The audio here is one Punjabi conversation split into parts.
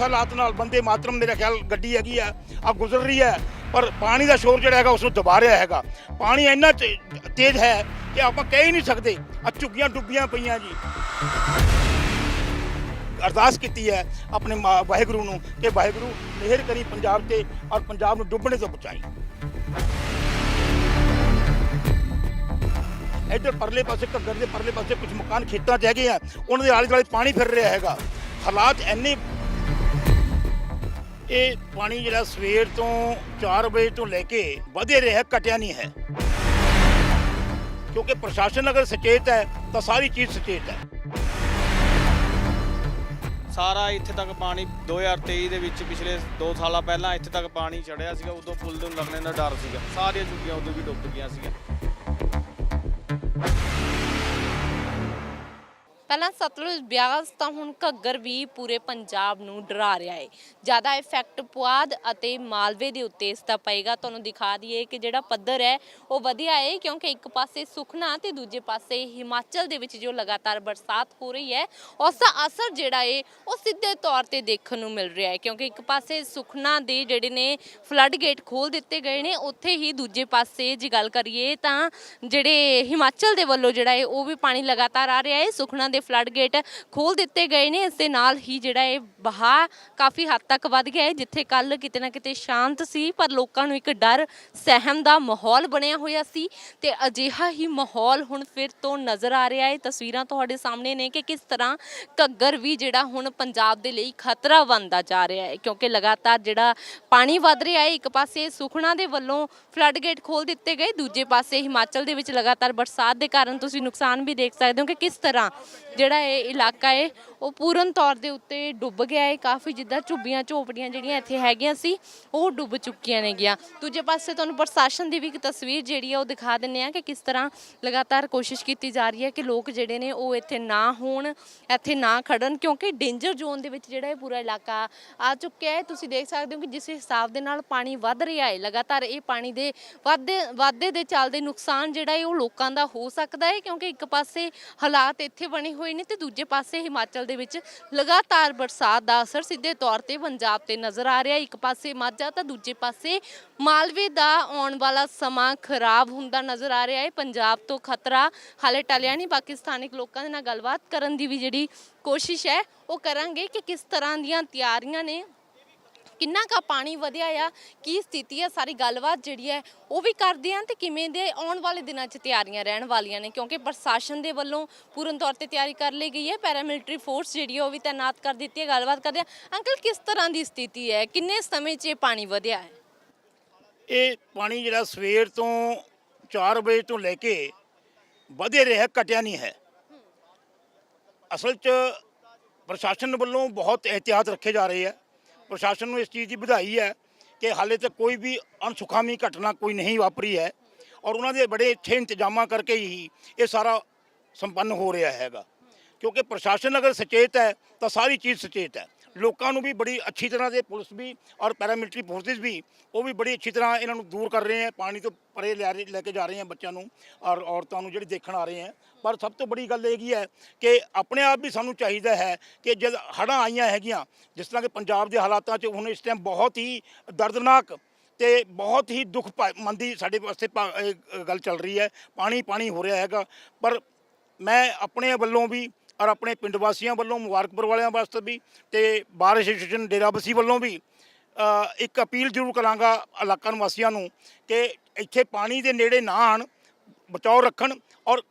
ਕਿਸ ਹਾਲਾਤ ਨਾਲ ਬੰਦੇ ਮਾਤਰਮ ਮੇਰਾ ਖਿਆਲ ਗੱਡੀ ਹੈਗੀ ਆ ਆ ਗੁਜ਼ਰ ਰਹੀ ਹੈ, ਪਰ ਪਾਣੀ ਦਾ ਸ਼ੋਰ ਜਿਹੜਾ ਹੈਗਾ ਉਸ ਨੂੰ ਦਬਾ ਰਿਹਾ ਹੈਗਾ। ਪਾਣੀ ਇੰਨਾ ਤੇਜ਼ ਹੈ ਕਿ ਆਪਾਂ ਕਹਿ ਹੀ ਨਹੀਂ ਸਕਦੇ ਆ ਝੁੱਗੀਆਂ ਡੁੱਬੀਆਂ ਪਈਆਂ ਜੀ। ਅਰਦਾਸ ਕੀਤੀ ਹੈ ਆਪਣੇ ਵਾਹਿਗੁਰੂ ਨੂੰ ਕਿ ਵਾਹਿਗੁਰੂ ਮਿਹਰ ਕਰੀ ਪੰਜਾਬ ਤੇ ਔਰ ਪੰਜਾਬ ਨੂੰ ਡੁੱਬਣੇ ਤੋਂ ਬਚਾਈ। ਇੱਧਰ ਪਰਲੇ ਪਾਸੇ, ਘੱਗਰ ਦੇ ਪਰਲੇ ਪਾਸੇ ਕੁਝ ਮਕਾਨ ਖੇਤਾਂ 'ਚ ਹੈਗੇ ਆ, ਉਹਨਾਂ ਦੇ ਆਲੇ ਦੁਆਲੇ ਪਾਣੀ ਫਿਰ ਰਿਹਾ ਹੈਗਾ। ਹਾਲਾਤ ਇੰਨੇ ਇਹ ਪਾਣੀ ਜਿਹੜਾ ਸਵੇਰ ਤੋਂ 4 ਵਜੇ ਤੋਂ ਲੈ ਕੇ ਵਧੇ ਰਿਹਾ, ਘਟਿਆ ਨਹੀਂ ਹੈ। ਕਿਉਂਕਿ ਪ੍ਰਸ਼ਾਸਨ ਅਗਰ ਸੁਚੇਤ ਹੈ, ਤਾਂ ਸਾਰੀ ਚੀਜ਼ ਸੁਚੇਤ ਹੈ। ਸਾਰਾ ਇੱਥੇ ਤੱਕ ਪਾਣੀ 2023 ਦੇ ਵਿੱਚ ਪਿਛਲੇ 2 ਸਾਲਾਂ ਪਹਿਲਾਂ ਇੱਥੇ ਤੱਕ ਪਾਣੀ ਚੜਿਆ ਸੀਗਾ, ਉਦੋਂ ਪੁਲ ਨੂੰ ਲੱਗਣੇ ਦਾ ਡਰ ਸੀਗਾ। ਸਾਰੀਆਂ ਝੁੱਗੀਆਂ ਉਦੋਂ ਵੀ ਡੁੱਬ ਗਈਆਂ ਸੀਗੀਆਂ। ਪਹਿਲਾਂ ਸਤਲੁਜ ਬਿਆਸ ਤਾਂ ਹੁਣ ਘੱਗਰ ਵੀ ਪੂਰੇ ਪੰਜਾਬ ਨੂੰ ਡਰਾ ਰਿਹਾ ਹੈ ਜ਼ਿਆਦਾ ਇਫੈਕਟ ਪੁਆਧ ਅਤੇ ਮਾਲਵੇ ਦੇ ਉੱਤੇ ਇਸ ਦਾ ਪਏਗਾ। ਤੁਹਾਨੂੰ ਦਿਖਾ ਦਈਏ ਕਿ ਜਿਹੜਾ ਪੱਧਰ ਹੈ, ਉਹ ਵਧੀਆ ਹੈ ਕਿਉਂਕਿ ਇੱਕ ਪਾਸੇ ਸੁਖਨਾ ਤੇ ਦੂਜੇ ਪਾਸੇ ਹਿਮਾਚਲ ਦੇ ਵਿੱਚ ਜੋ ਲਗਾਤਾਰ ਬਰਸਾਤ ਹੋ ਰਹੀ ਹੈ, ਉਸ ਦਾ ਅਸਰ ਜਿਹੜਾ ਹੈ ਉਹ ਸਿੱਧੇ ਤੌਰ ਤੇ ਦੇਖਣ ਨੂੰ ਮਿਲ ਰਿਹਾ ਹੈ ਕਿਉਂਕਿ ਇੱਕ ਪਾਸੇ ਸੁਖਨਾ ਦੇ ਜਿਹੜੇ ਨੇ ਫਲੱਡ ਗੇਟ ਖੋਲ ਦਿੱਤੇ ਗਏ ਨੇ, ਉੱਥੇ ਹੀ ਦੂਜੇ ਪਾਸੇ ਜੇ ਗੱਲ ਕਰੀਏ ਤਾਂ ਜਿਹੜੇ ਹਿਮਾਚਲ ਦੇ ਵੱਲੋਂ ਜਿਹੜਾ ਹੈ ਉਹ ਵੀ ਪਾਣੀ ਲਗਾਤਾਰ ਆ ਰਿਹਾ ਹੈ ਸੁਖਨਾ ਦੇ ਫਲੱਡ ਗੇਟ ਖੋਲ ਦਿੱਤੇ ਗਏ ਨੇ। ਇਸ ਦੇ ਨਾਲ ਹੀ ਜਿਹੜਾ ਇਹ ਬਹਾ ਕਾਫੀ ਹੱਦ ਤੱਕ ਵੱਧ ਗਿਆ ਹੈ, ਜਿੱਥੇ ਕੱਲ ਕਿਤੇ ਨਾ ਕਿਤੇ ਸ਼ਾਂਤ ਸੀ, ਪਰ ਲੋਕਾਂ ਨੂੰ ਇੱਕ ਡਰ, ਸਹਿਮ ਦਾ ਮਾਹੌਲ ਬਣਿਆ ਹੋਇਆ ਸੀ ਤੇ ਅਜਿਹਾ ਹੀ ਮਾਹੌਲ ਹੁਣ ਫਿਰ ਤੋਂ ਨਜ਼ਰ ਆ ਰਿਹਾ ਹੈ। ਤਸਵੀਰਾਂ ਤੁਹਾਡੇ ਸਾਹਮਣੇ ਨੇ ਕਿ ਕਿਸ ਤਰ੍ਹਾਂ ਘੱਗਰ ਵੀ ਜਿਹੜਾ ਹੁਣ ਪੰਜਾਬ ਦੇ ਲਈ ਖਤਰਾ ਬਣਦਾ ਜਾ ਰਿਹਾ ਹੈ, ਕਿਉਂਕਿ ਲਗਾਤਾਰ ਜਿਹੜਾ ਪਾਣੀ ਵੱਧ ਰਿਹਾ ਹੈ, ਇੱਕ ਪਾਸੇ ਸੁਖਣਾ ਦੇ ਵੱਲੋਂ ਫਲੱਡ ਗੇਟ ਖੋਲ ਦਿੱਤੇ ਗਏ, ਦੂਜੇ ਪਾਸੇ ਹਿਮਾਚਲ ਦੇ ਵਿੱਚ ਲਗਾਤਾਰ ਬਰਸਾਤ ਦੇ ਕਾਰਨ ਤੁਸੀਂ ਨੁਕਸਾਨ ਵੀ ਦੇਖ ਸਕਦੇ ਹੋ ਕਿ ਕਿਸ ਤਰ੍ਹਾਂ ਜਿਹੜਾ ਇਹ ਇਲਾਕਾ ਹੈ ਉਹ ਪੂਰਨ ਤੌਰ ਦੇ ਉੱਤੇ ਡੁੱਬ ਗਿਆ ਹੈ ਕਾਫੀ ਜਿੱਦਾਂ ਝੁੱਬੀਆਂ ਝੋਪੜੀਆਂ ਜਿਹੜੀਆਂ ਇੱਥੇ ਹੈਗੀਆਂ ਸੀ, ਉਹ ਡੁੱਬ ਚੁੱਕੀਆਂ ਨੇਗੀਆਂ ਦੂਜੇ ਪਾਸੇ ਤੁਹਾਨੂੰ ਪ੍ਰਸ਼ਾਸਨ ਦੀ ਵੀ ਇੱਕ ਤਸਵੀਰ ਜਿਹੜੀ ਆ ਉਹ ਦਿਖਾ ਦਿੰਨੇ ਆ ਕਿ ਕਿਸ ਤਰ੍ਹਾਂ ਲਗਾਤਾਰ ਕੋਸ਼ਿਸ਼ ਕੀਤੀ ਜਾ ਰਹੀ ਹੈ ਕਿ ਲੋਕ ਜਿਹੜੇ ਨੇ ਉਹ ਇੱਥੇ ਨਾ ਹੋਣ, ਇੱਥੇ ਨਾ ਖੜਨ, ਕਿਉਂਕਿ ਡੇਂਜਰ ਜ਼ੋਨ ਦੇ ਵਿੱਚ ਜਿਹੜਾ ਇਹ ਪੂਰਾ ਇਲਾਕਾ ਆ ਚੁੱਕਿਆ ਹੈ ਤੁਸੀਂ ਦੇਖ ਸਕਦੇ ਹੋ ਕਿ ਜਿਸ ਹਿਸਾਬ ਦੇ ਨਾਲ ਪਾਣੀ ਵੱਧ ਰਿਹਾ ਹੈ ਲਗਾਤਾਰ ਇਹ ਪਾਣੀ ਦੇ ਵਾਧੇ ਵਾਧੇ ਦੇ ਚੱਲਦੇ ਨੁਕਸਾਨ ਜਿਹੜਾ ਹੈ ਉਹ ਲੋਕਾਂ ਦਾ ਹੋ ਸਕਦਾ ਹੈ ਕਿਉਂਕਿ ਇੱਕ ਪਾਸੇ ਹਾਲਾਤ ਇੱਥੇ ਬਣੇ ਹੋਏ ਨੇ ਤੇ ਦੂਜੇ ਪਾਸੇ ਹਿਮਾਚਲ ਦੇ ਵਿੱਚ ਲਗਾਤਾਰ ਬਰਸਾਤ ਦਾ ਅਸਰ ਸਿੱਧੇ ਤੌਰ ਤੇ ਪੰਜਾਬ ਤੇ ਨਜ਼ਰ ਆ ਰਿਹਾ। ਇੱਕ ਪਾਸੇ ਮਾਝਾ ਤਾਂ ਦੂਜੇ ਪਾਸੇ ਮਾਲਵੇ ਦਾ ਆਉਣ ਵਾਲਾ ਸਮਾਂ ਖਰਾਬ ਹੁੰਦਾ ਨਜ਼ਰ ਆ ਰਿਹਾ ਹੈ। ਪੰਜਾਬ ਤੋਂ ਖਤਰਾ ਹਾਲੇ ਟਲਿਆ ਨਹੀਂ। ਬਾਕੀ ਸਥਾਨਕ ਲੋਕਾਂ ਦੇ ਨਾਲ ਗੱਲਬਾਤ ਕਰਨ ਦੀ ਵੀ ਜਿਹੜੀ ਕੋਸ਼ਿਸ਼ ਹੈ, ਉਹ ਕਰਾਂਗੇ ਕਿ ਕਿਸ ਤਰ੍ਹਾਂ ਦੀਆਂ ਤਿਆਰੀਆਂ ਨੇ ਕਿੰਨਾ ਕਾ ਪਾਣੀ ਵਧਿਆ ਆ, ਕੀ ਸਥਿਤੀ ਆ, ਸਾਰੀ ਗੱਲਬਾਤ ਜਿਹੜੀ ਹੈ ਉਹ ਵੀ ਕਰਦੇ ਆਂ ਤੇ ਕਿਵੇਂ ਦੇ ਆਉਣ ਵਾਲੇ ਦਿਨਾਂ 'ਚ ਤਿਆਰੀਆਂ ਰਹਿਣ ਵਾਲੀਆਂ ਨੇ, ਕਿਉਂਕਿ ਪ੍ਰਸ਼ਾਸਨ ਦੇ ਵੱਲੋਂ ਪੂਰਨ ਤੌਰ ਤੇ ਤਿਆਰੀ ਕਰ ਲਈ ਗਈ ਹੈ ਪੈਰਾਮਿਲਟਰੀ ਫੋਰਸ ਜਿਹੜੀ ਹੈ ਉਹ ਵੀ ਤਾਇਨਾਤ ਕਰ ਦਿੱਤੀ ਹੈ, ਗੱਲਬਾਤ ਕਰਦੇ ਆ। ਅੰਕਲ, ਕਿਸ ਤਰ੍ਹਾਂ ਦੀ ਸਥਿਤੀ ਹੈ? ਕਿੰਨੇ ਸਮੇਂ 'ਚ ਇਹ ਪਾਣੀ ਵਧਿਆ ਹੈ? ਇਹ ਪਾਣੀ ਜਿਹੜਾ ਸਵੇਰ ਤੋਂ 4 ਵਜੇ ਤੋਂ ਲੈ ਕੇ ਵਧੇ ਰਿਹਾ, ਘਟਿਆ ਨਹੀਂ ਹੈ। ਅਸਲ 'ਚ ਪ੍ਰਸ਼ਾਸਨ ਵੱਲੋਂ ਬਹੁਤ ਇhtiyਾਤ ਰੱਖੇ ਜਾ ਰਹੇ ਹੈ ਪ੍ਰਸ਼ਾਸਨ ਨੂੰ ਇਸ ਚੀਜ਼ ਦੀ ਵਧਾਈ ਹੈ ਕਿ ਹਾਲੇ ਤੱਕ ਕੋਈ ਵੀ ਅਣਸੁਖਾਮੀ ਘਟਨਾ ਕੋਈ ਨਹੀਂ ਵਾਪਰੀ ਹੈ ਔਰ ਉਹਨਾਂ ਦੇ ਬੜੇ ਅੱਛੇ ਇੰਤਜ਼ਾਮਾਂ ਕਰਕੇ ਹੀ ਇਹ ਸਾਰਾ ਸੰਪੰਨ ਹੋ ਰਿਹਾ ਹੈਗਾ। ਕਿਉਂਕਿ ਪ੍ਰਸ਼ਾਸਨ ਅਗਰ ਸੁਚੇਤ ਹੈ ਤਾਂ ਸਾਰੀ ਚੀਜ਼ ਸੁਚੇਤ ਹੈ। ਲੋਕਾਂ ਨੂੰ ਵੀ ਬੜੀ ਅੱਛੀ ਤਰ੍ਹਾਂ ਦੇ ਪੁਲਿਸ ਵੀ ਔਰ ਪੈਰਾਮਿਲਟਰੀ ਫੋਰਸਿਸ ਵੀ, ਉਹ ਵੀ ਬੜੀ ਅੱਛੀ ਤਰ੍ਹਾਂ ਇਹਨਾਂ ਨੂੰ ਦੂਰ ਕਰ ਰਹੇ ਹੈ, ਪਾਣੀ ਤੋਂ ਪਰੇ ਲੈ ਰਹੇ- ਲੈ ਕੇ ਜਾ ਰਹੇ ਹੈ ਬੱਚਿਆਂ ਨੂੰ ਔਰ ਔਰਤਾਂ ਨੂੰ ਜਿਹੜੀ ਦੇਖਣ ਆ ਰਹੇ ਹੈ। ਪਰ ਸਭ ਤੋਂ ਬੜੀ ਗੱਲ ਇਹ ਕੀ ਹੈ ਕਿ ਆਪਣੇ ਆਪ ਵੀ ਸਾਨੂੰ ਚਾਹੀਦਾ ਹੈ ਕਿ ਜਦ ਹੜ੍ਹਾਂ ਆਈਆਂ ਹੈਗੀਆਂ, ਜਿਸ ਤਰ੍ਹਾਂ ਕਿ ਪੰਜਾਬ ਦੇ ਹਾਲਾਤਾਂ 'ਚ ਹੁਣ ਇਸ ਟਾਈਮ ਬਹੁਤ ਹੀ ਦਰਦਨਾਕ ਤੇ ਬਹੁਤ ਹੀ ਦੁੱਖ ਭਾ- ਮੰਦੀ ਸਾਡੇ ਵਾਸਤੇ ਭਾ- ਇਹ ਗੱਲ ਚੱਲ ਰਹੀ ਹੈ ਪਾਣੀ ਪਾਣੀ ਹੋ ਰਿਹਾ ਹੈਗਾ। ਪਰ ਮੈਂ ਆਪਣੇ ਵੱਲੋਂ ਵੀ ਔਰ ਆਪਣੇ ਪਿੰਡ ਵਾਸੀਆਂ ਵੱਲੋਂ, ਮੁਬਾਰਕਪੁਰ ਵਾਲਿਆਂ ਵਾਸਤੇ ਵੀ ਤੇ ਬਾਰ ਐਸੋਸੀਏਸ਼ਨ ਡੇਰਾਬੱਸੀ ਵੱਲੋਂ ਵੀ ਇੱਕ ਅਪੀਲ ਜ਼ਰੂਰ ਕਰਾਂਗਾ ਇਲਾਕਾ ਨਿਵਾਸੀਆਂ ਨੂੰ ਕਿ ਇੱਥੇ ਪਾਣੀ ਦੇ ਨੇੜੇ ਨਾ ਆਣ, ਬਚਾਓ ਰੱਖਣ ਔਰ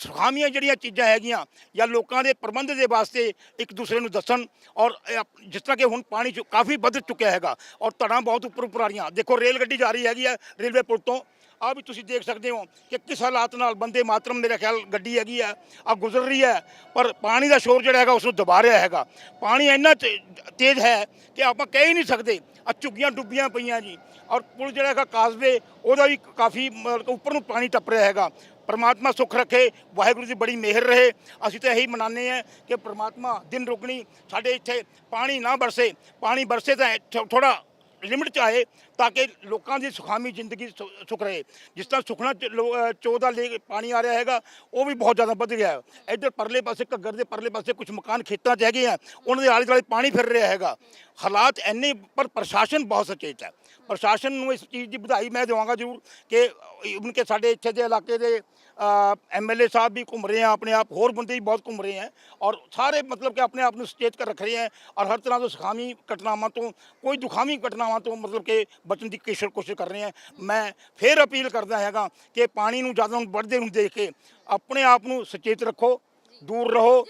ਸੁਖਾਮੀਆਂ ਜਿਹੜੀਆਂ ਚੀਜ਼ਾਂ ਹੈਗੀਆਂ ਜਾਂ ਲੋਕਾਂ ਦੇ ਪ੍ਰਬੰਧ ਦੇ ਵਾਸਤੇ ਇੱਕ ਦੂਸਰੇ ਨੂੰ ਦੱਸਣ ਔਰ ਜਿਸ ਤਰ੍ਹਾਂ ਕਿ ਹੁਣ ਪਾਣੀ ਚ ਕਾਫੀ ਵੱਧ ਚੁੱਕਿਆ ਹੈਗਾ ਔਰ ਧੜਾਂ ਬਹੁਤ ਉੱਪਰ ਉੱਪਰ ਆ ਰਹੀਆਂ। ਦੇਖੋ ਰੇਲ ਗੱਡੀ ਜਾ ਰਹੀ ਹੈਗੀ ਹੈ ਰੇਲਵੇ ਪੁਲ ਤੋਂ। ਆ ਵੀ ਤੁਸੀਂ ਦੇਖ ਸਕਦੇ ਹੋ ਕਿ ਕਿਸ ਹਾਲਾਤ ਨਾਲ ਬੰਦੇ ਮਾਤਰਮ ਮੇਰਾ ਖਿਆਲ ਗੱਡੀ ਹੈਗੀ ਆ ਆ ਗੁਜ਼ਰ ਰਹੀ ਹੈ, ਪਰ ਪਾਣੀ ਦਾ ਸ਼ੋਰ ਜਿਹੜਾ ਹੈਗਾ ਉਸ ਨੂੰ ਦਬਾ ਰਿਹਾ ਹੈਗਾ। ਪਾਣੀ ਇੰਨਾ ਤੇ- ਤੇਜ਼ ਹੈ ਕਿ ਆਪਾਂ ਕਹਿ ਹੀ ਨਹੀਂ ਸਕਦੇ, ਆ ਝੁੱਗੀਆਂ ਡੁੱਬੀਆਂ ਪਈਆਂ ਜੀ। ਔਰ ਪੁਲ ਜਿਹੜਾ ਹੈਗਾ ਕਾਸਵੇ ਉਹਦਾ ਵੀ ਕਾਫੀ ਮਤਲਬ ਉੱਪਰ ਨੂੰ ਪਾਣੀ ਟੱਪ ਰਿਹਾ ਹੈਗਾ। ਪਰਮਾਤਮਾ ਸੁੱਖ ਰੱਖੇ, ਵਾਹਿਗੁਰੂ ਦੀ ਬੜੀ ਮਿਹਰ ਰਹੇ। ਅਸੀਂ ਤਾਂ ਇਹੀ ਮਨਾਉਂਦੇ ਹਾਂ ਕਿ ਪਰਮਾਤਮਾ ਦਿਨ ਰੁਕਣੀ ਸਾਡੇ ਇੱਥੇ ਪਾਣੀ ਨਾ ਬਰਸੇ। ਪਾਣੀ ਬਰਸੇ ਤਾਂ ਥੋੜਾ ਲਿਮਿਟ ਚ ਆਏ ਤਾਂ ਕਿ ਲੋਕਾਂ ਦੀ ਸੁਖਾਮੀ ਜ਼ਿੰਦਗੀ ਸੁ- ਸੁਖ ਰਹੇ। ਜਿਸ ਤਰ੍ਹਾਂ ਸੁਖਨਾ ਚ- ਲੋ- ਅ, ਦਾ ਲੇ ਪਾਣੀ ਆ ਰਿਹਾ ਹੈਗਾ ਉਹ ਵੀ ਬਹੁਤ ਜ਼ਿਆਦਾ ਵੱਧ ਗਿਆ। ਹੈ ਇੱਧਰ ਪਰਲੇ ਪਾਸੇ ਘੱਗਰ ਦੇ ਪਰਲੇ ਪਾਸੇ ਕੁਝ ਮਕਾਨ ਖੇਤਾਂ 'ਚ ਹੈਗੇ ਆ ਉਹਨਾਂ ਦੇ ਆਲੇ ਦੁਆਲੇ ਪਾਣੀ ਫਿਰ ਰਿਹਾ ਹੈਗਾ। ਹਾਲਾਤ ਇੰਨੇ ਪਰ ਪ੍ਰਸ਼ਾਸਨ ਬਹੁਤ ਸੁਚੇਤ ਹੈ। ਪ੍ਰਸ਼ਾਸਨ ਨੂੰ ਇਸ ਚੀਜ਼ ਦੀ ਵਧਾਈ ਮੈਂ ਦੇਵਾਂਗਾ ਜ਼ਰੂਰ ਕਿ ਇਵਨ ਕਿ ਸਾਡੇ ਇੱਥੇ ਦੇ ਇਲਾਕੇ ਦੇ ਐਮਐਲਏ ਸਾਹਿਬ ਵੀ ਘੁੰਮ ਰਹੇ ਆ, ਆਪਣੇ ਆਪ ਹੋਰ ਬੰਦੇ ਵੀ ਬਹੁਤ ਘੁੰਮ ਰਹੇ ਆ ਔਰ ਸਾਰੇ ਮਤਲਬ ਕਿ ਆਪਣੇ ਆਪ ਨੂੰ ਸੁਚੇਤ ਕਰ ਰੱਖ ਰਹੇ ਹੈ ਔਰ ਹਰ ਤਰ੍ਹਾਂ ਤੋਂ ਸੁਖਾਮੀ ਘਟਨਾਵਾਂ ਤੋਂ, ਕੋਈ ਦੁਖਾਮੀ ਘਟਨਾਵਾਂ ਤੋਂ ਮਤਲਬ ਕਿ ਬਚਣ ਦੀ ਕੋਸ਼ਿਸ਼ ਕੋਸ਼ਿਸ਼ ਕਰ ਰਹੇ ਹੈ ਮੈਂ ਫੇਰ ਅਪੀਲ ਕਰਦਾ ਹੈਗਾ ਕਿ ਪਾਣੀ ਨੂੰ ਜ਼ਿਆਦਾ ਨੂੰ ਵੱਧਦੇ ਨੂੰ ਦੇਖ ਕੇ ਆਪਣੇ ਆਪ ਨੂੰ ਸੁਚੇਤ ਰੱਖੋ, ਦੂਰ ਰਹੋ।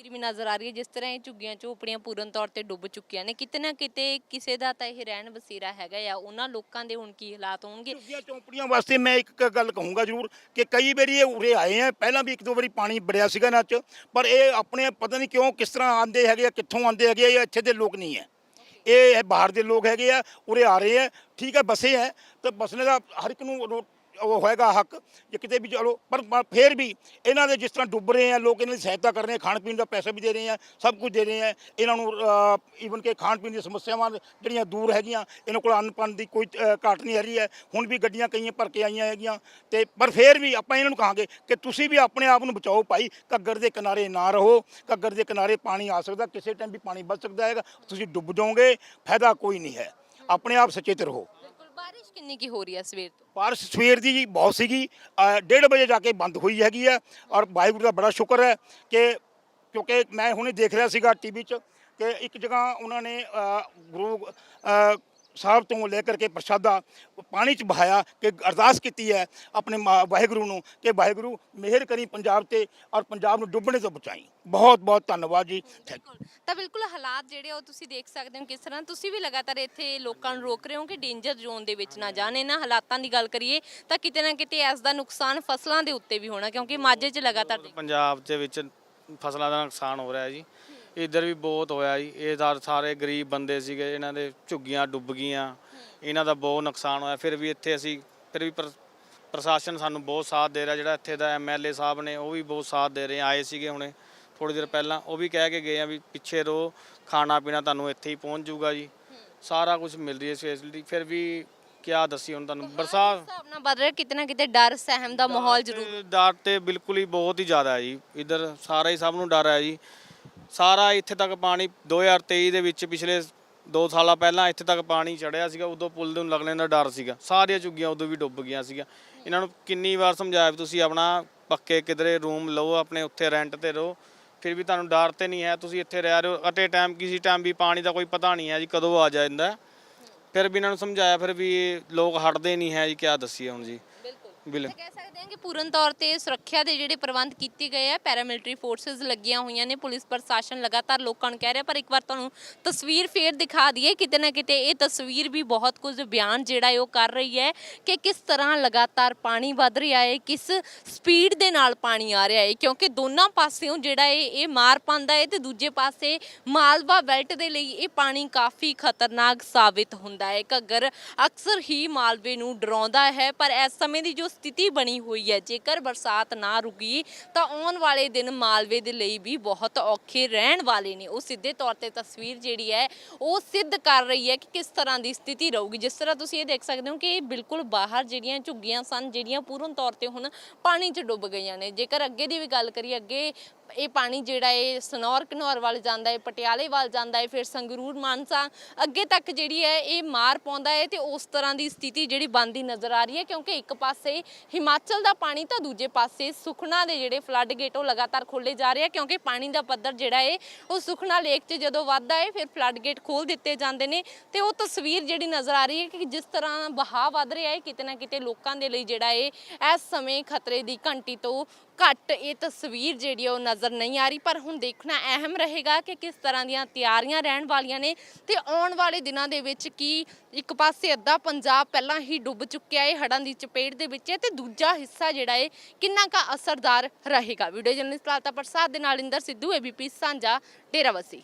ਤਸਵੀਰ ਵੀ ਨਜ਼ਰ ਆ ਰਹੀ ਹੈ, ਜਿਸ ਤਰ੍ਹਾਂ ਇਹ ਝੁੱਗੀਆਂ ਝੋਪੜੀਆਂ ਪੂਰਨ ਤੌਰ ਤੇ ਡੁੱਬ ਚੁੱਕੀਆਂ ਨੇ। ਕਿਤੇ ਨਾ ਕਿਤੇ ਕਿਸੇ ਦਾ ਤਾਂ ਇਹ ਰਹਿਣ ਬਸੇਰਾ ਹੈਗਾ ਆ। ਉਹਨਾਂ ਲੋਕਾਂ ਦੇ ਹੁਣ ਕੀ ਹਾਲਾਤ ਹੋਣਗੇ? ਝੁੱਗੀਆਂ ਚੌਂਪੜੀਆਂ ਵਾਸਤੇ ਮੈਂ ਇੱਕ ਗੱਲ ਕਹੂੰਗਾ ਜ਼ਰੂਰ ਕਿ ਕਈ ਵਾਰੀ ਇਹ ਉਰੇ ਆਏ ਆ। ਪਹਿਲਾਂ ਵੀ ਇੱਕ ਦੋ ਵਾਰੀ ਪਾਣੀ ਵੜਿਆ ਸੀਗਾ ਇਹਨਾਂ 'ਚ, ਪਰ ਇਹ ਆਪਣੇ ਪਤਾ ਨਹੀਂ ਕਿਉਂ ਕਿਸ ਤਰ੍ਹਾਂ ਆਂਦੇ ਹੈਗੇ ਆ, ਕਿੱਥੋਂ ਆਂਦੇ ਹੈਗੇ ਆ, ਇਹ ਇੱਥੇ ਦੇ ਲੋਕ ਨਹੀਂ ਹੈ। ਇਹ ਬਾਹਰ ਦੇ ਲੋਕ ਹੈਗੇ ਆ, ਉਰੇ ਆ ਰਹੇ ਆ। ਠੀਕ ਹੈ, ਬਸੇ ਹੈ। ਤੇ ਬਸਣੇ ਦਾ ਹਰ ਇੱਕ ਨੂੰ ਰੋ- ਉਹ ਹੋਏਗਾ ਹੱਕ ਜੇ ਕਿਤੇ ਵੀ ਚਲੋ ਪਰ ਪਰ ਫਿਰ ਵੀ ਇਹਨਾਂ ਦੇ ਜਿਸ ਤਰ੍ਹਾਂ ਡੁੱਬ ਰਹੇ ਆ ਲੋਕ ਇਹਨਾਂ ਦੀ ਸਹਾਇਤਾ ਕਰ ਰਹੇ ਆ ਖਾਣ ਪੀਣ ਦਾ ਪੈਸਾ ਵੀ ਦੇ ਰਹੇ ਆ ਸਭ ਕੁਝ ਦੇ ਰਹੇ ਆ ਇਹਨਾਂ ਨੂੰ ਈਵਨ ਕਿ ਖਾਣ ਪੀਣ ਦੀਆਂ ਸਮੱਸਿਆਵਾਂ ਜਿਹੜੀਆਂ ਦੂਰ ਹੈਗੀਆਂ ਇਹਨਾਂ ਕੋਲ ਅੰਨ ਪਾਣ ਦੀ ਕੋਈ ਅ, ਘਾਟ ਨਹੀਂ ਹੈਗੀ ਹੈ ਹੁਣ ਵੀ ਗੱਡੀਆਂ ਕਈਆਂ ਭਰ ਕੇ ਆਈਆਂ ਹੈਗੀਆਂ ਤੇ ਪਰ ਫਿਰ ਵੀ ਆਪਾਂ ਇਹਨਾਂ ਨੂੰ ਕਹਾਂਗੇ ਕਿ ਤੁਸੀਂ ਵੀ ਆਪਣੇ ਆਪ ਨੂੰ ਬਚਾਓ ਭਾਈ ਘੱਗਰ ਦੇ ਕਿਨਾਰੇ ਨਾ ਰਹੋ ਘੱਗਰ ਦੇ ਕਿਨਾਰੇ ਪਾਣੀ ਆ ਸਕਦਾ ਕਿਸੇ ਟਾਈਮ ਵੀ ਪਾਣੀ ਵੱਧ ਸਕਦਾ ਹੈਗਾ ਤੁਸੀਂ ਡੁੱਬ ਜਾਓਗੇ ਫਾਇਦਾ ਕੋਈ ਨਹੀਂ ਹੈ ਆਪਣੇ ਆਪ ਸਚੇਤ ਰਹੋ। ਬਾਰਿਸ਼ ਕਿੰਨੀ ਕੀ ਹੋ ਰਹੀ ਹੈ ਸਵੇਰ ਤੋਂ? ਬਾਰਿਸ਼ ਸਵੇਰ ਦੀ ਜੀ ਬਹੁਤ ਸੀਗੀ। ਅ, ਡੇਢ ਵਜੇ ਜਾ ਕੇ ਬੰਦ ਹੋਈ ਹੈਗੀ ਹੈ ਔਰ ਵਾਹਿਗੁਰੂ ਦਾ ਬੜਾ ਸ਼ੁਕਰ ਹੈ ਕਿ ਕਿਉਂਕਿ ਮੈਂ ਹੁਣੇ ਦੇਖ ਰਿਹਾ ਸੀਗਾ ਟੀਵੀ 'ਚ ਕਿ ਇੱਕ ਜਗ੍ਹਾ ਉਹਨਾਂ ਨੇ ਗੁਰੂ ਸਾਹਿਬ ਤੋਂ ਲੈ ਕਰਕੇ ਪ੍ਰਸ਼ਾਦਾ ਪਾਣੀ 'ਚ ਬਹਾਇਆ ਕਿ ਅਰਦਾਸ ਕੀਤੀ ਹੈ ਆਪਣੇ ਵਾਹਿਗੁਰੂ ਨੂੰ ਕਿ ਵਾਹਿਗੁਰੂ ਮਿਹਰ ਕਰੀ ਪੰਜਾਬ ਤੇ ਔਰ ਪੰਜਾਬ ਨੂੰ ਡੁੱਬਣੇ ਤੋਂ ਬਚਾਈ। ਬਹੁਤ ਬਹੁਤ ਧੰਨਵਾਦ ਜੀ। ਤਾਂ ਬਿਲਕੁਲ ਹਾਲਾਤ ਜਿਹੜੇ ਉਹ ਤੁਸੀਂ ਦੇਖ ਸਕਦੇ ਹੋ ਕਿਸ ਤਰ੍ਹਾਂ। ਤੁਸੀਂ ਵੀ ਲਗਾਤਾਰ ਇੱਥੇ ਲੋਕਾਂ ਨੂੰ ਰੋਕ ਰਹੇ ਹੋ ਕਿ ਡੇਂਜਰ ਜ਼ੋਨ ਦੇ ਵਿੱਚ ਨਾ ਜਾਣ। ਇਹਨਾਂ ਹਾਲਾਤਾਂ ਦੀ ਗੱਲ ਕਰੀਏ ਤਾਂ ਕਿਤੇ ਨਾ ਕਿਤੇ ਇਸ ਦਾ ਨੁਕਸਾਨ ਫਸਲਾਂ ਦੇ ਉੱਤੇ ਵੀ ਹੋਣਾ ਕਿਉਂਕਿ ਮਾਝੇ 'ਚ ਲਗਾਤਾਰ ਪੰਜਾਬ ਦੇ ਵਿੱਚ ਫਸਲਾਂ ਦਾ ਨੁਕਸਾਨ ਹੋ ਰਿਹਾ ਹੈ ਜੀ। ਇੱਧਰ ਵੀ ਬਹੁਤ ਹੋਇਆ ਜੀ। ਇਹ ਤਾਂ ਸਾਰੇ ਗਰੀਬ ਬੰਦੇ ਸੀਗੇ ਇਹਨਾਂ ਦੇ ਝੁੱਗੀਆਂ ਡੁੱਬ ਗਈਆਂ। ਇਹਨਾਂ ਦਾ ਬਹੁਤ ਨੁਕਸਾਨ ਹੋਇਆ। ਫਿਰ ਵੀ ਇੱਥੇ ਅਸੀਂ ਫਿਰ ਵੀ ਪ੍ਰ- ਪ੍ਰਸ਼ਾਸਨ ਸਾਨੂੰ ਬਹੁਤ ਸਾਥ ਦੇ ਰਿਹਾ। ਜਿਹੜਾ ਇੱਥੇ ਦਾ ਐਮਐਲਏ ਸਾਹਿਬ ਨੇ ਉਹ ਵੀ ਬਹੁਤ ਸਾਥ ਦੇ ਰਹੇ। ਆਏ ਸੀਗੇ ਹੁਣੇ ਥੋੜੀ ਦੇਰ ਪਹਿਲਾਂ। ਉਹ ਵੀ ਕਹਿ ਕੇ ਗਏ ਆ ਵੀ ਪਿੱਛੇ ਰਹੋ ਖਾਣਾ ਪੀਣਾ ਤੁਹਾਨੂੰ ਇੱਥੇ ਹੀ ਪਹੁੰਚ ਜਾਊਗਾ ਜੀ। ਸਾਰਾ ਕੁਝ ਮਿਲ ਰਹੀ ਹੈ ਫੈਸਿਲਿਟੀ ਫਿਰ ਵੀ ਕਿਆ ਦੱਸੀ ਹੁਣ ਤੁਹਾਨੂੰ। ਬਰਸਾਤ ਹਿਸਾਬ ਨਾਲ ਵੱਧ ਰਿਹਾ ਕਿਤੇ ਨਾ ਕਿਤੇ ਡਰ ਸਹਿਮ ਦਾ ਮਾਹੌਲ ਜ਼ਰੂਰ। ਡਰ ਤੇ ਬਿਲਕੁਲ ਹੀ ਬਹੁਤ ਹੀ ਜ਼ਿਆਦਾ ਹੈ ਜੀ। ਇਧਰ ਸਾਰਾ ਹੀ ਸਭ ਨੂੰ ਡਰ ਹੈ ਜੀ। ਸਾਰਾ ਇੱਥੇ ਤੱਕ ਪਾਣੀ 2023 ਦੇ ਵਿੱਚ ਪਿਛਲੇ 2 ਸਾਲਾਂ ਪਹਿਲਾਂ ਇੱਥੇ ਤੱਕ ਪਾਣੀ ਚੜਿਆ ਸੀਗਾ, ਉਦੋਂ ਪੁਲ ਨੂੰ ਲੱਗਣੇ ਦਾ ਡਰ ਸੀਗਾ। ਸਾਰੀਆਂ ਝੁੱਗੀਆਂ ਉਦੋਂ ਵੀ ਡੁੱਬ ਗਈਆਂ ਸੀਗਾ ਇਹਨਾਂ ਨੂੰ ਕਿੰਨੀ ਵਾਰ ਸਮਝਾਇਆ ਵੀ ਤੁਸੀਂ ਆਪਣਾ ਪੱਕੇ ਕਿਧਰੇ ਰੂਮ ਲਓ, ਆਪਣੇ ਉੱਥੇ ਰੈਂਟ ਤੇ ਰਹੋ। ਫਿਰ ਵੀ ਤੁਹਾਨੂੰ ਡਰ ਤੇ ਨਹੀਂ ਹੈ, ਤੁਸੀਂ ਇੱਥੇ ਰਹਿ ਰਹੇ ਹੋ। ਅਟੇ ਟਾਈਮ, ਕਿਸੇ ਟਾਈਮ ਵੀ ਪਾਣੀ ਦਾ ਕੋਈ ਪਤਾ ਨਹੀਂ ਹੈ ਜੀ ਕਦੋਂ ਆ ਜਾਂਦਾ। ਫਿਰ ਵੀ ਇਹਨਾਂ ਨੂੰ ਸਮਝਾਇਆ, ਫਿਰ ਵੀ ਲੋਕ ਹਟਦੇ ਨਹੀਂ ਹੈ ਜੀ, ਕਿਆ ਦੱਸੀਏ ਹੁਣ ਜੀ। ਬਿਲਕੁਲ। ਕਹਿ ਸਕਦੇ ਹਾਂ ਕਿ ਪੂਰਨ ਤੌਰ ਤੇ ਸੁਰੱਖਿਆ ਦੇ ਜਿਹੜੇ ਪ੍ਰਬੰਧ ਕੀਤੇ ਗਏ ਆ ਪੈਰਾਮਿਲਟਰੀ ਫੋਰਸਸ ਲੱਗੀਆਂ ਹੋਈਆਂ ਨੇ, ਪੁਲਿਸ ਪ੍ਰਸ਼ਾਸਨ ਲਗਾਤਾਰ ਲੋਕਾਂ ਨੂੰ ਕਹਿ ਰਿਹਾ, ਪਰ ਇੱਕ ਵਾਰ ਤੁਹਾਨੂੰ ਤਸਵੀਰ ਫੇਰ ਦਿਖਾ ਦਈਏ, ਕਿਤੇ ਨਾ ਕਿਤੇ ਇਹ ਤਸਵੀਰ ਵੀ ਬਹੁਤ ਕੁਝ ਬਿਆਨ ਜਿਹੜਾ ਹੈ ਉਹ ਕਰ ਰਹੀ ਹੈ ਕਿ ਕਿਸ ਤਰ੍ਹਾਂ ਲਗਾਤਾਰ ਪਾਣੀ ਵੱਧ ਰਿਹਾ ਹੈ, ਕਿਸ ਸਪੀਡ ਦੇ ਨਾਲ ਪਾਣੀ ਆ ਰਿਹਾ ਹੈ, ਕਿਉਂਕਿ ਦੋਨਾਂ ਪਾਸਿਓਂ ਜਿਹੜਾ ਹੈ ਇਹ ਮਾਰ ਪਾਉਂਦਾ ਹੈ ਤੇ ਦੂਜੇ ਪਾਸੇ ਮਾਲਵਾ ਬੈਲਟ ਦੇ ਲਈ ਇਹ ਪਾਣੀ ਕਾਫੀ ਖਤਰਨਾਕ ਸਾਬਿਤ ਹੁੰਦਾ ਹੈ। ਘੱਗਰ ਅਕਸਰ ਹੀ ਮਾਲਵੇ ਨੂੰ ਡਰਾਉਂਦਾ ਹੈ, ਪਰ ਇਸ ਸਮੇਂ ਦੀ ਜੋ ਸਥਿਤੀ ਬਣੀ ਹੋਈ ਹੈ। ਜੇਕਰ ਬਰਸਾਤ ਨਾ ਰੁਕੀ, ਤਾਂ ਆਉਣ ਵਾਲੇ ਦਿਨ ਮਾਲਵੇ ਦੇ ਲਈ ਵੀ ਬਹੁਤ ਔਖੇ ਰਹਿਣ ਵਾਲੇ ਨੇ। ਉਹ ਸਿੱਧੇ ਤੌਰ ਤੇ ਤਸਵੀਰ ਜਿਹੜੀ ਹੈ, ਉਹ ਸਿੱਧ ਕਰ ਰਹੀ ਹੈ ਕਿ ਕਿਸ ਤਰ੍ਹਾਂ ਦੀ ਸਥਿਤੀ ਰਹੂਗੀ। ਜਿਸ ਤਰ੍ਹਾਂ ਤੁਸੀਂ ਇਹ ਦੇਖ ਸਕਦੇ ਹੋ ਕਿ ਇਹ ਬਿਲਕੁਲ ਬਾਹਰ ਜਿਹੜੀਆਂ ਝੁੱਗੀਆਂ ਸਨ, ਜਿਹੜੀਆਂ ਪੂਰਨ ਤੌਰ ਤੇ ਹੁਣ ਪਾਣੀ 'ਚ ਡੁੱਬ ਗਈਆਂ ਨੇ। ਜੇਕਰ ਅੱਗੇ ਦੀ ਵੀ ਗੱਲ ਕਰੀਏ, ਅੱਗੇ ਇਹ ਪਾਣੀ ਜਿਹੜਾ ਹੈ ਸਨੌਰ ਘਨੌਰ ਵੱਲ ਜਾਂਦਾ ਹੈ, ਪਟਿਆਲੇ ਵੱਲ ਜਾਂਦਾ ਹੈ, ਫਿਰ ਸੰਗਰੂਰ, ਮਾਨਸਾ ਅੱਗੇ ਤੱਕ ਜਿਹੜੀ ਹੈ ਇਹ ਮਾਰ ਪਾਉਂਦਾ ਹੈ ਤੇ ਉਸ ਤਰ੍ਹਾਂ ਦੀ ਸਥਿਤੀ ਜਿਹੜੀ ਬਣਦੀ ਨਜ਼ਰ ਆ ਰਹੀ ਹੈ ਕਿਉਂਕਿ ਇੱਕ ਪਾਸੇ ਹਿਮਾਚਲ ਦਾ ਪਾਣੀ ਤਾਂ ਦੂਜੇ ਪਾਸੇ ਸੁਖਨਾ ਦੇ ਜਿਹੜੇ ਫਲੱਡ ਗੇਟ ਉਹ ਲਗਾਤਾਰ ਖੋਲੇ ਜਾ ਰਹੇ ਆ ਕਿਉਂਕਿ ਪਾਣੀ ਦਾ ਪੱਧਰ ਜਿਹੜਾ ਹੈ ਉਹ ਸੁਖਨਾ ਲੇਕ 'ਚ ਜਦੋਂ ਵੱਧਦਾ ਹੈ ਫਿਰ ਫਲੱਡ ਗੇਟ ਖੋਲ ਦਿੱਤੇ ਜਾਂਦੇ ਨੇ ਤੇ ਉਹ ਤਸਵੀਰ ਜਿਹੜੀ ਨਜ਼ਰ ਆ ਰਹੀ ਹੈ ਕਿ ਜਿਸ ਤਰ੍ਹਾਂ ਬਹਾਅ ਵੱਧ ਰਿਹਾ ਹੈ, ਕਿਤੇ ਨਾ ਕਿਤੇ ਲੋਕਾਂ ਦੇ ਲਈ ਜਿਹੜਾ ਹੈ ਇਸ ਸਮੇਂ ਖਤਰੇ ਦੀ ਘੰਟੀ ਤੋਂ ਘੱਟ ਇਹ ਤਸਵੀਰ ਜਿਹੜੀ ਹੈ ਉਹ ਨਜ਼ਰ ਨਹੀਂ ਆ ਰਹੀ, ਪਰ ਹੁਣ ਦੇਖਣਾ ਅਹਿਮ ਰਹੇਗਾ ਕਿ ਕਿਸ ਤਰ੍ਹਾਂ ਦੀਆਂ ਤਿਆਰੀਆਂ ਰਹਿਣ ਵਾਲੀਆਂ ਨੇ ਤੇ ਆਉਣ ਵਾਲੇ ਦਿਨਾਂ ਦੇ ਵਿੱਚ ਕੀ ਇੱਕ ਪਾਸੇ ਅੱਧਾ ਪੰਜਾਬ ਪਹਿਲਾਂ ਹੀ ਡੁੱਬ ਚੁੱਕਿਆ ਹੈ ਹੜ੍ਹਾਂ ਦੀ ਚਪੇਟ ਦੇ ਵਿੱਚ ਹੈ ਤੇ ਦੂਜਾ ਹਿੱਸਾ ਜਿਹੜਾ ਹੈ ਕਿੰਨਾ ਕਾ ਅਸਰਦਾਰ ਰਹੇਗਾ? ਵੀਡੀਓ ਜਰਨਲਿਸਟ ਲਾਤਾ ਪ੍ਰਸਾਦ ਦੇ ਨਾਲ ਇੰਦਰ ਸਿੱਧੂ ਏਬੀਪੀ ਸਾਂਝਾ ਡੇਰਾਵਸੀ